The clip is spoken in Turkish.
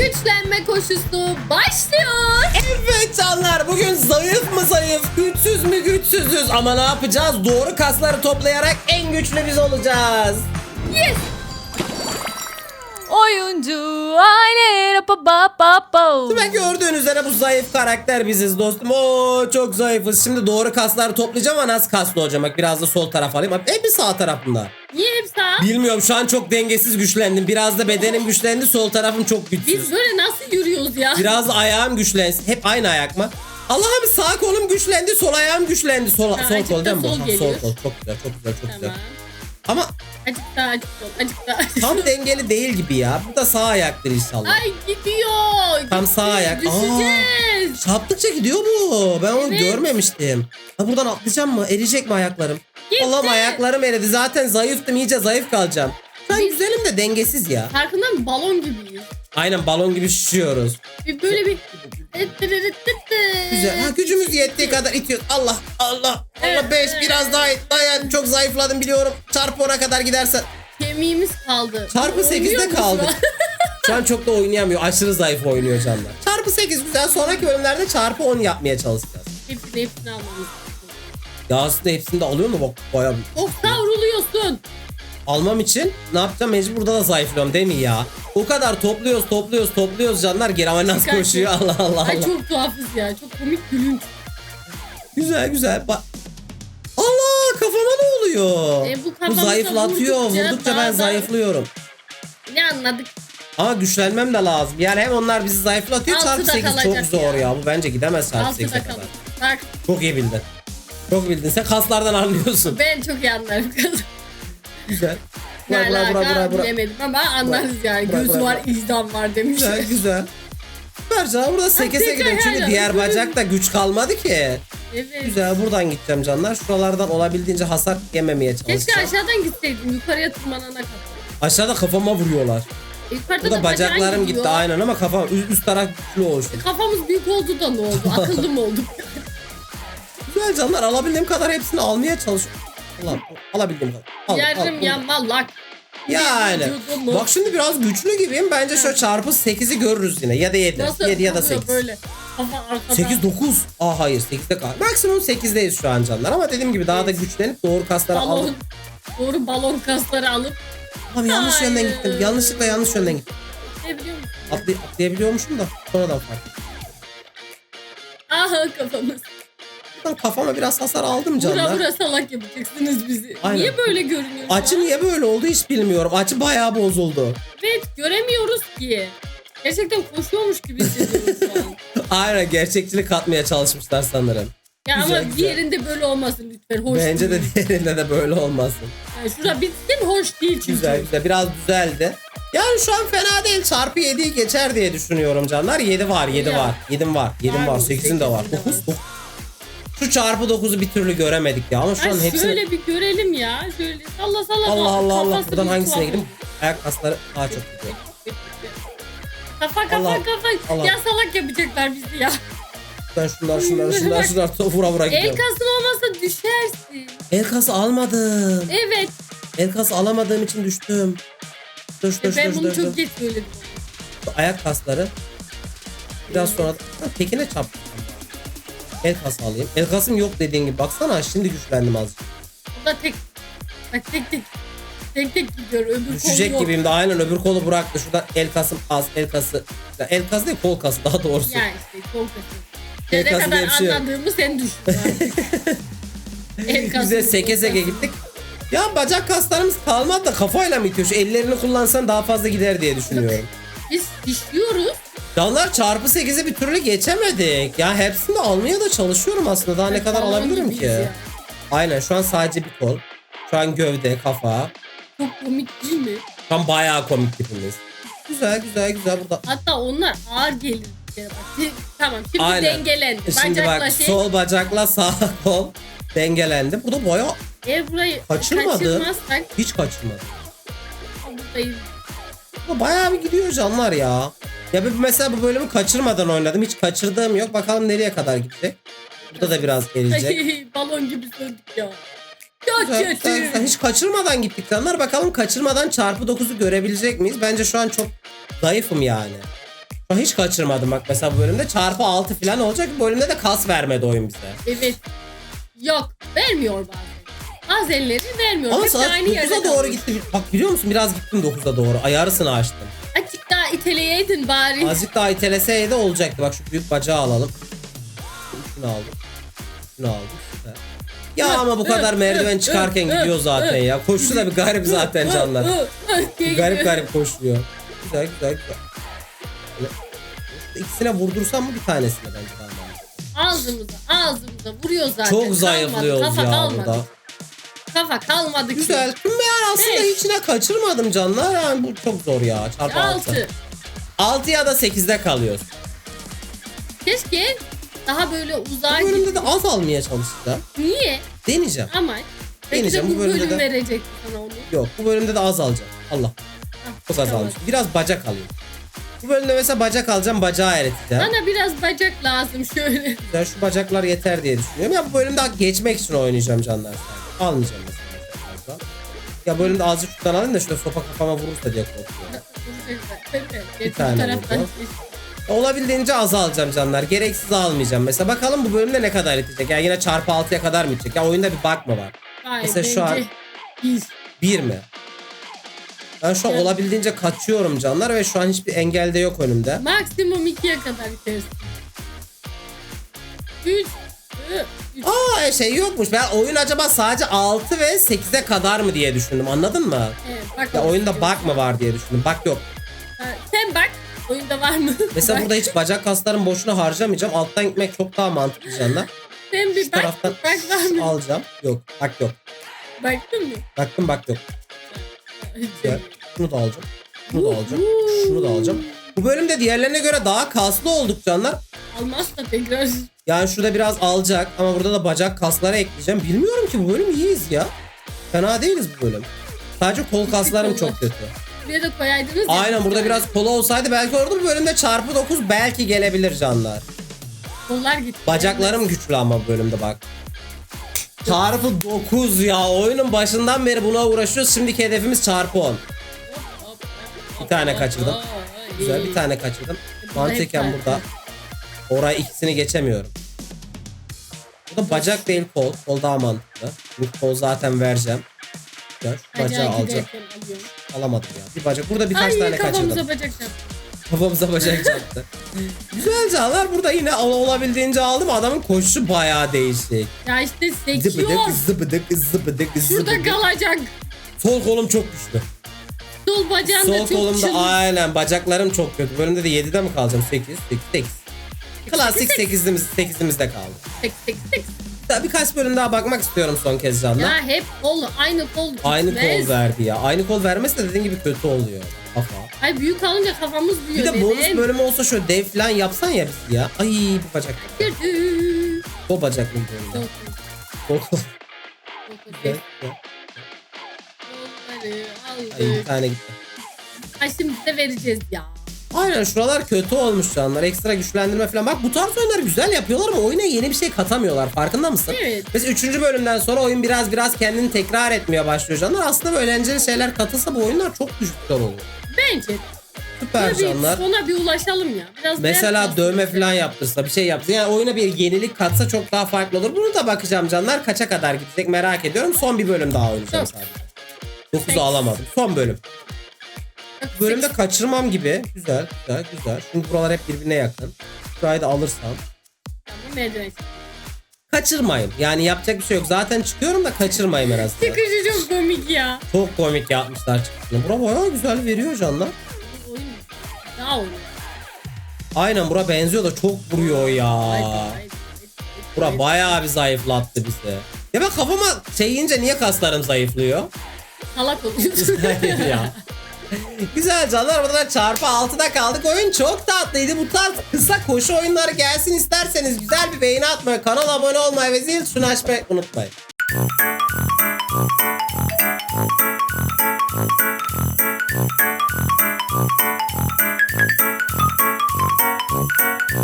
güçlenme koşusu başlıyor. Evet canlar bugün zayıf mı zayıf, güçsüz mü güçsüzüz ama ne yapacağız? Doğru kasları toplayarak en güçlü biz olacağız. Yes. Oyuncu aile pa pa pa pa. Ve gördüğünüz üzere bu zayıf karakter biziz dostum. Oo çok zayıfız. Şimdi doğru kasları toplayacağım ama nasıl kaslı olacağım? Bak biraz da sol taraf alayım. Hep bir sağ tarafında. Sağ? Bilmiyorum şu an çok dengesiz güçlendim. Biraz da bedenim güçlendi. Sol tarafım çok güçsüz. Biz böyle nasıl yürüyoruz ya? Biraz da ayağım güçlensin. Hep aynı ayak mı? Allah'ım sağ kolum güçlendi, sol ayağım güçlendi. Sol, Ha, sol azıcık kol değil mi bu? sol Ha, geliyor. Sol kol. Çok güzel, çok güzel, çok güzel. Tamam. Ama Acık daha acık sol. Acık daha acık tam dengeli değil gibi ya. Bu da sağ ayaktır inşallah. Ay gidiyor. Tam sağ ayak. Düşeceğiz. Çarptıkça gidiyor bu. Ben onu Evet. görmemiştim. Ha buradan atlayacağım mı? Eriyecek mi ayaklarım? Gitti. Allah'ım ayaklarım eridi. Zaten zayıftım. iyice zayıf kalacağım. An Biz- güzelim de dengesiz ya. Farkında mısın? Balon gibiyiz. Aynen balon gibi şişiyoruz. Bir böyle bir... Güzel. Ha gücümüz yettiği kadar itiyoruz. Allah Allah. Allah 5 biraz daha it. Dayan çok zayıfladım biliyorum. Çarpı 10'a kadar gidersen. Kemiğimiz kaldı. Çarpı Oynuyor 8'de mu kaldık. şu an? Şu çok da oynayamıyor. Aşırı zayıf oynuyor canlar. Çarpı 8 güzel. Sonraki bölümlerde çarpı 10 yapmaya çalışacağız. hepsini hepsini almamız. Ya aslında hepsini de alıyor mu? Bak bayağı Of savruluyorsun. almam için ne yapacağım? Mecbur burada da zayıflıyorum değil mi ya? O kadar topluyoruz topluyoruz topluyoruz canlar geri ama nasıl Çıkar koşuyor Allah Allah Ay Allah. çok tuhafız ya. Çok komik gülünç. Güzel güzel. Bak. Allah kafama ne oluyor? E, bu bu kafamıza zayıflatıyor. vurdukça Vurdukça, daha ben da- zayıflıyorum. Ne anladık? Ama güçlenmem de lazım. Yani hem onlar bizi zayıflatıyor Altıda çarpı 8 çok kalacak zor ya. ya. Bu bence gidemez çarpı Altıda 8'e kalın. kadar. Bak Çok iyi bildin. Çok bildin. Sen kaslardan anlıyorsun. ben çok iyi anlarım. Güzel. Ne Bura bura alaka bura bura bura. bilemedim ama anlarız yani. Bırak, Göz bırak, var, bırak. izdan var demiş. Güzel güzel. Ver canım burada seke seke tekrar gidiyorum çünkü hala. diğer bacakta güç kalmadı ki. Evet. Güzel buradan gideceğim canlar. Şuralardan olabildiğince hasar yememeye Keşke çalışacağım. aşağıdan gitseydim. Yukarıya tırmanana kadar. Aşağıda kafama vuruyorlar. Yukarıda Burada da bacaklarım gidiyor. gitti aynen ama kafam üst, üst taraf güçlü oluştu. E, Kafamız büyük oldu da ne oldu? Akıllı mı olduk? Güzel canlar alabildiğim kadar hepsini almaya çalışıyorum. Allah alabildiğim kadar. Al, Yarım al. yamalak. Yani. Bak şimdi biraz güçlü gibiyim. Bence şöyle çarpı 8'i görürüz yine. Ya da 7. Nasıl 7 ya da oluyor 8. Böyle. Arkada. 8 9. Aa hayır 8'de kal. Maksimum 8'deyiz şu an canlar ama dediğim gibi daha da güçlenip doğru kasları balon. alıp Doğru balon kasları alıp Abi yanlış Hayır. yönden gittim. Yanlışlıkla yanlış yönden gittim. ne biliyor musun? Atlay atlayabiliyormuşum da sonradan fark ettim. Aha kafamız. Ben kafama biraz hasar aldım Vura canlar. vura salak yapacaksınız bizi. Aynen. Niye böyle görünüyor? Açı niye böyle oldu hiç bilmiyorum. Açı bayağı bozuldu. Evet göremiyoruz ki. Gerçekten koşuyormuş gibi hissediyoruz şu an. Aynen gerçekçilik katmaya çalışmışlar sanırım. Ya Güzel, ama güzel. diğerinde böyle olmasın lütfen. Hoş Bence de değil. diğerinde de böyle olmasın. Yani şura bitsin hoş değil çünkü. Güzel güzel biraz düzeldi. Yani şu an fena değil. Çarpı 7'yi geçer diye düşünüyorum canlar. 7 var 7 Ya. var. 7'm var. 7'm Var var. mı? 8'in de var. Sekizin de 9 var. 9. Şu çarpı 9'u bir türlü göremedik ya ama şu Ay an hepsini... şöyle bir görelim ya. Şöyle salla salla. Allah Allah Allah. Buradan hangisine oldu. Ayak kasları daha çok gidiyor. Kafa kafa Allah, kafa. Allah. Ya salak yapacaklar bizi ya. Ben şunlar şunlar şunlar şunlar vura vura El gidiyorum. kasın olmasa düşersin. El kası almadım. Evet. El kası alamadığım için düştüm. Dur dur E, ben dur bunu dur. çok dur. geç söyledim. Ayak kasları. Biraz sonra tekine çarptım. El kası alayım. El kasım yok dediğin gibi. Baksana şimdi güçlendim azıcık. Bu da tek. Bak tek tek. Tek tek gidiyor. Öbür Düşecek kolu gibiyim de aynen öbür kolu bıraktı. Şurada el kasım az. El kası. Ya El kası değil kol kası daha doğrusu. Yani işte kol kası. El Ne kası kadar diye bir şey yok. anladığımı sen düşün. El kası, Güzel kol seke seke kası. gittik. Ya bacak kaslarımız kalmadı da kafayla mı itiyor? Şu ellerini kullansan daha fazla gider diye düşünüyorum. Biz dişliyoruz. Canlar çarpı 8'i bir türlü geçemedik. Ya hepsini de almaya da çalışıyorum aslında. Daha ne kadar alabilirim ki? ya. Aynen şu an sadece bir kol. Şu an gövde, kafa. Çok komik değil mi? Şu an bayağı komik tipimiz. Güzel güzel güzel burada. Hatta onlar ağır gelir. Tamam şimdi Aynen. dengelendi. Şimdi Bacakla bak şey. sol bacakla sağ kol dengelendi. Burada bayağı Eğer burayı Kaçırmadı. hiç kaçırmadı. buradayız. Burada bayağı bir gidiyor canlar ya. Ya ben mesela bu bölümü kaçırmadan oynadım. Hiç kaçırdığım yok. Bakalım nereye kadar gidecek. Burada da biraz gelecek. Balon gibi söndük ya. Çok kötü. güzel, güzel. Hiç kaçırmadan gittik canlar. Bakalım kaçırmadan çarpı 9'u görebilecek miyiz? Bence şu an çok zayıfım yani. Şu an hiç kaçırmadım bak mesela bu bölümde çarpı 6 falan olacak. Bu bölümde de kas vermedi oyun bize. Evet. Yok vermiyor bazen. Bazenleri vermiyor. Ama Hep saat aynı yerde 9'a doğru gitti. Bak biliyor musun biraz gittim 9'a doğru. Ayarısını açtım. İteleyeydin bari. Azıcık daha iteleseydi olacaktı. Bak şu büyük bacağı alalım. Şunu aldım. Şunu aldım. Süper. Ya ama bu kadar merdiven çıkarken gidiyor zaten ya. Koşu da bir garip zaten canlar. Hı, hı Garip garip koşuyor. Güzel güzel güzel. İkisine vurdursam mı bir tanesine bence daha. Ağzımıza ağzımıza vuruyor zaten. Çok Kalmadı, zayıflıyoruz kafa ya kalmadı. burada. Kafa kalmadı ki. Güzel. Ben aslında Beş. içine kaçırmadım canlar. Yani bu çok zor ya. Çarpı 6. 6. 6 ya da 8'de kalıyoruz. Keşke daha böyle uzağa Bu bölümde de az almaya çalışacağım. Niye? Deneyeceğim. Ama belki de Deneyeceğim, bu bu bölümde bölüm de- verecek sana onu. Yok bu bölümde de az alacağım. Allah. Ah, Çok az almış. Biraz bacak alayım. Bu bölümde mesela bacak alacağım. Bacağı eriteceğim. Bana biraz bacak lazım şöyle. Ben şu bacaklar yeter diye düşünüyorum. Ya bu bölümde geçmek için oynayacağım canlar. Almayacağım mesela. fazla. Ya bölümde azıcık şuradan alayım da şöyle sopa kafama vurursa diye korkuyorum. Bir tane taraftan. Olabildiğince az alacağım canlar. Gereksiz almayacağım. Mesela bakalım bu bölümde ne kadar itecek. Yani yine çarpı 6'ya kadar mı itecek? Ya oyunda bir mı var? Vay, Mesela şu an- bir. 1 mi? Ben şu an Evet. olabildiğince kaçıyorum canlar ve şu an hiçbir engel de yok önümde. Maksimum 2'ye kadar itersin. 3. 3. Aa şey yokmuş. Ben oyun acaba sadece 6 ve 8'e kadar mı diye düşündüm. Anladın mı? Evet, bak Ya oyunda bug mı var diye düşündüm. Bak yok. Bak. Oyunda var mı? Mesela burada hiç bacak kaslarımı boşuna harcamayacağım. Alttan gitmek çok daha mantıklı canlar. Sen bir Şu bak. taraftan Bak var mı? alacağım. Yok. Bak yok. Baktın mı? Baktım bak yok. Güzel. Şunu da alacağım. Şunu da alacağım. Şunu da alacağım. Bu bölümde diğerlerine göre daha kaslı olduk canlar. Almazsa tekrar. Yani şurada biraz alacak ama burada da bacak kasları ekleyeceğim. Bilmiyorum ki bu bölüm iyiyiz ya. Fena değiliz bu bölüm. Sadece kol kaslarım çok kötü. Buraya da koyaydınız ya. Aynen burada biraz kola olsaydı belki orada bu bölümde çarpı 9 belki gelebilir canlar. Kollar gitti. Bacaklarım güçlü ama bu bölümde bak. Çarpı 9 ya. Oyunun başından beri buna uğraşıyoruz. Şimdiki hedefimiz çarpı 10. Bir tane kaçırdım. Güzel bir tane kaçırdım. Mantıken burada. Oraya ikisini geçemiyorum. Bu da bacak değil kol. Kol daha mantıklı. Çünkü kol zaten vereceğim. Şu bacağı alacağım. Alamadım ya. Bir bacak. Burada birkaç tane kaçırdım. Kafamıza bacak çarptı. Kafamıza bacak çarptı. Güzel canlar. Burada yine al olabildiğince aldım. Adamın koşusu bayağı değişti. Ya işte sekiyor. Zıbıdık zıbıdık zıbıdık zıbıdık. Şurada kalacak. Sol kolum çok güçlü. Sol bacağım Sol da çok kolumda çılgın. aynen bacaklarım çok kötü. Bölümde de 7'de mi kalacağım? 8, 8, 8. Klasik 8'imiz, 8'imizde kaldı. 8, 8, 8. Hatta birkaç bölüm daha bakmak istiyorum son kez canlı. Ya hep kol, aynı kol gitmez. Aynı kol verdi ya. Aynı kol vermezse dediğin gibi kötü oluyor. Kafa. Ay büyük alınca kafamız büyüyor. Bir de bonus bölümü olsa şöyle dev falan yapsan ya biz ya. Ay bu bacak. Gördüm. Bu bacak mı böyle? Kol. Kol. Gel gel. Ay bir tane gitti. Ay şimdi de vereceğiz ya. Aynen şuralar kötü olmuş canlar. Ekstra güçlendirme falan. Bak bu tarz oyunlar güzel yapıyorlar ama oyuna yeni bir şey katamıyorlar. Farkında mısın? Evet. Mesela 3. bölümden sonra oyun biraz biraz kendini tekrar etmeye başlıyor canlar. Aslında böyle eğlenceli şeyler katılsa bu oyunlar çok güzel olur. Bence. Süper bir, canlar. sona bir ulaşalım ya. Biraz Mesela dövme falan yaptırsa bir şey yaptırsa yani oyuna bir yenilik katsa çok daha farklı olur. Bunu da bakacağım canlar. Kaça kadar gidecek merak ediyorum. Son bir bölüm daha oynayacağım sadece. 9'u alamadım. Son bölüm. Bölümde kaçırmam gibi. Güzel, güzel, güzel. Çünkü buralar hep birbirine yakın. Şurayı da alırsam. Merdiven. Kaçırmayın. Yani yapacak bir şey yok. Zaten çıkıyorum da kaçırmayın en azından. Çıkışı çok komik ya. Çok komik yapmışlar çıkışını. Bura bayağı güzel veriyor canlar. Daha oyun. Aynen bura benziyor da çok vuruyor ya. Bura bayağı bir zayıflattı bizi. Ya ben kafama şey yiyince niye kaslarım zayıflıyor? Salak oluyorsun. Hayır ya. Güzel canlar burada da çarpı 6'da kaldık. Oyun çok tatlıydı. Bu tarz kısa koşu oyunları gelsin isterseniz güzel bir beğeni atmayı, kanala abone olmayı ve zil tuşunu açmayı unutmayın.